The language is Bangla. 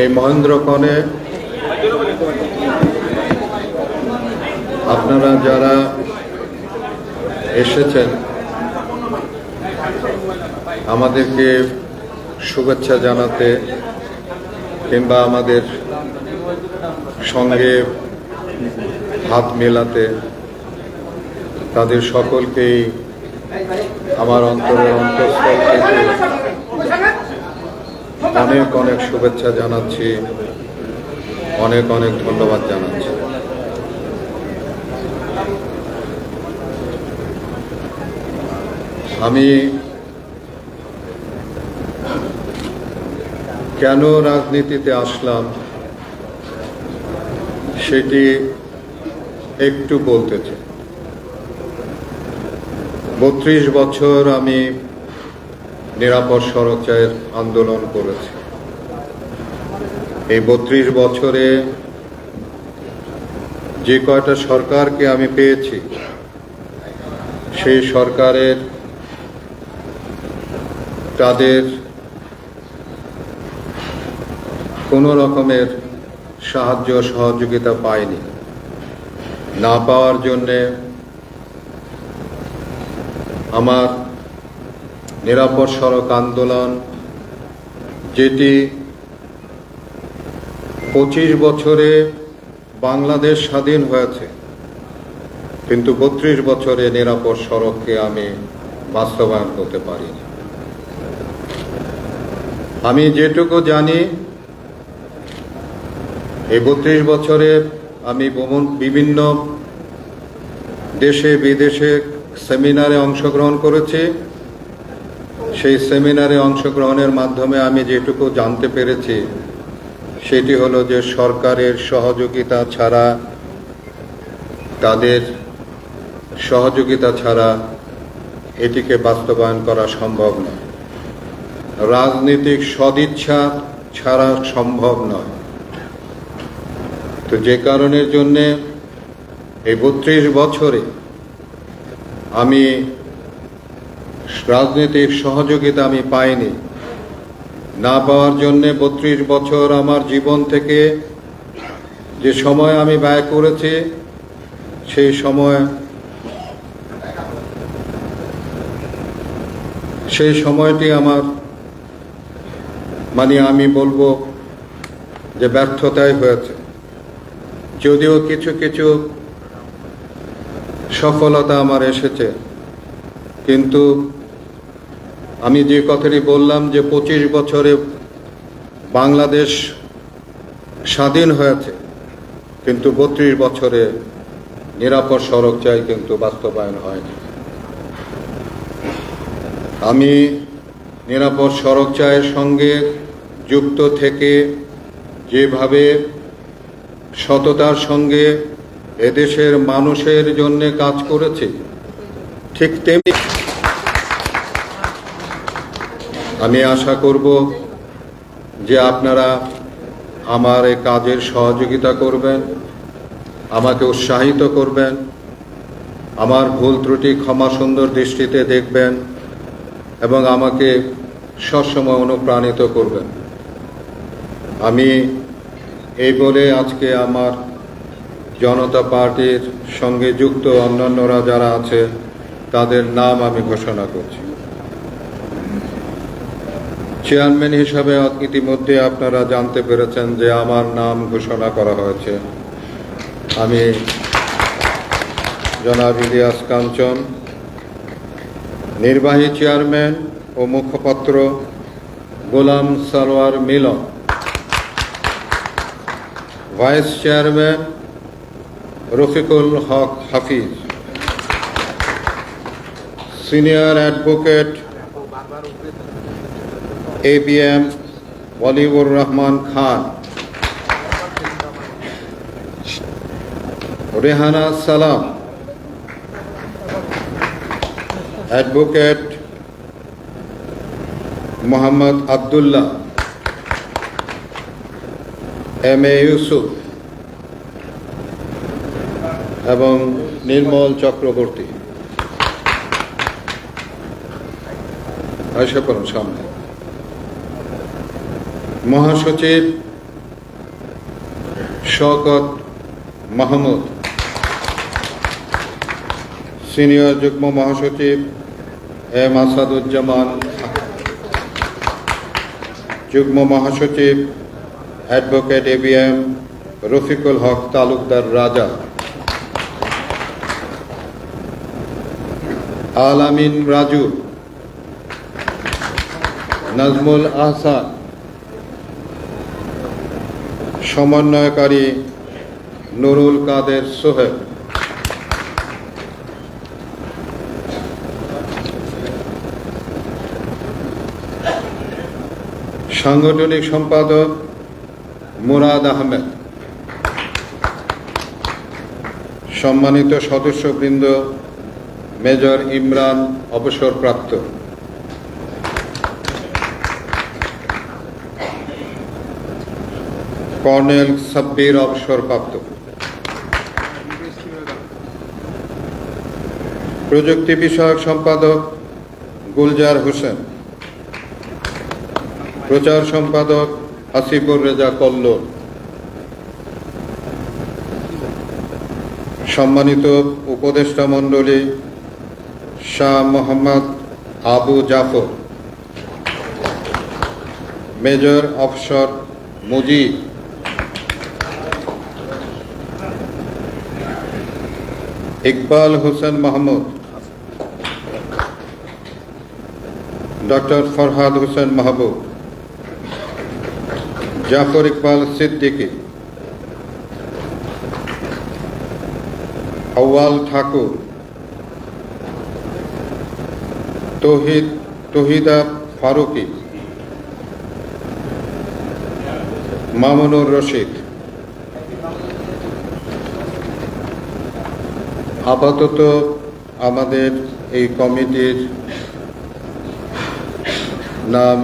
এই মহেন্দ্রক্ষণে আপনারা যারা এসেছেন, আমাদেরকে শুভেচ্ছা জানাতে কিংবা আমাদের সঙ্গে হাত মেলাতে তাদের সকলকেই আমার অন্তরের অন্তঃস্থল থেকে অনেক অনেক শুভেচ্ছা জানাচ্ছি। অনেক অনেক ধন্যবাদ জানাচ্ছি। আমি কেন রাজনীতিতে আসলাম সেটি একটু বলতে চাই। বত্রিশ বছর আমি নিরাপদ সড়ক চায়ের আন্দোলন করেছি। এই বত্রিশ বছরে যে কয়টা সরকারকে আমি পেয়েছি, সেই সরকারের তাদের কোনো রকমের সাহায্য সহযোগিতা পায়নি না পাওয়ার জন্যে আমার নিরাপদ সড়ক আন্দোলন, যেটি পঁচিশ বছরে বাংলাদেশ স্বাধীন হয়েছে, কিন্তু বত্রিশ বছরে নিরাপদ সড়ককে আমি বাস্তবায়ন করতে পারিনি। আমি যেটুকু জানি, এই বত্রিশ বছরে আমি বিভিন্ন দেশে বিদেশে সেমিনারে অংশগ্রহণ করেছি। সেই সেমিনারে অংশগ্রহণের মাধ্যমে আমি যেটুকু জানতে পেরেছি, সেটি হলো যে সরকারের সহযোগিতা ছাড়া, তাদের সহযোগিতা ছাড়া এটিকে বাস্তবায়ন করা সম্ভব নয়। রাজনৈতিক সদিচ্ছা ছাড়া সম্ভব নয়। তো যে কারণের জন্যে এই বত্রিশ বছরে আমি রাজনৈতিক সহযোগিতা আমি পাইনি। না পাওয়ার জন্যে বত্রিশ বছর আমার জীবন থেকে যে সময় আমি ব্যয় করেছি, সেই সময় সেই সময়টি আমার মানে আমি বলব যে ব্যর্থতাই হয়েছে। যদিও কিছু কিছু সফলতা আমার এসেছে, কিন্তু আমি যে কথাটি বললাম যে পঁচিশ বছরে বাংলাদেশ স্বাধীন হয়েছে, কিন্তু বত্রিশ বছরে নিরাপদ সড়ক চাই কিন্তু বাস্তবায়ন হয়নি। আমি নিরাপদ সড়ক চায়ের সঙ্গে যুক্ত থেকে যেভাবে সততার সঙ্গে এদেশের মানুষের জন্য কাজ করেছি, ঠিক তেমনি আমি আশা করব যে আপনারা আমার এই কাজের সহযোগিতা করবেন, আমাকে উৎসাহিত করবেন, আমার ভুল ত্রুটি ক্ষমা সুন্দর দৃষ্টিতে দেখবেন এবং আমাকে সবসময় অনুপ্রাণিত করবেন। আমি এই বলে আজকে আমার জনতা পার্টির সঙ্গে যুক্ত অন্যান্যরা যারা আছে তাদের নাম আমি ঘোষণা করছি। চেয়ারম্যান হিসাবে ইতিমধ্যে আপনারা জানতে পেরেছেন যে আমার নাম ঘোষণা করা হয়েছে। আমি জনাব ইলিয়াস কাঞ্চন, নির্বাহী চেয়ারম্যান ও মুখপাত্র Golam Sarwar Milon, vice chairman Rafiqul Haque Hafiz, senior advocate A B M Waliur Rahman Khan Rehana Salam advocate Mohammad Abdullah M A Yusuf এবং নির্মল চক্রবর্তী। আয়সা করুন সামনে। মহাসচিব শওকত মাহমুদ। সিনিয়র যুগ্ম মহাসচিব এম আসাদুজ্জামান। যুগ্ম মহাসচিব advocate A B M Rafiqul Haque Talukdar Raja. Al Amin Raju. Nazmul Ahsan. সমন্বয়কারী নুরুল কাদের সোহেব সাংগঠনিক সম্পাদক মুরাদ আহমেদ। সম্মানিত সদস্যবৃন্দ মেজর ইমরান অবসরপ্রাপ্ত। কর্নেল সাব্বির অবসরপ্রাপ্ত প্রযুক্তি বিষয়ক সম্পাদক গুলজার হোসেন। প্রচার সম্পাদক আসিফুর রেজা কল্লোল। সম্মানিত উপদেষ্টা মণ্ডলী Shah Mohammad Abu Zafar. Major offshore Mujib. Iqbal Hossain Mahmud, doctor Farhad Hossain Mahbub, Zafar Iqbal Siddiqui, Awal Thakur, Tohid, Tohida Faruqui, Mamunur Rashid. আপাতত আমাদের এই কমিটির নাম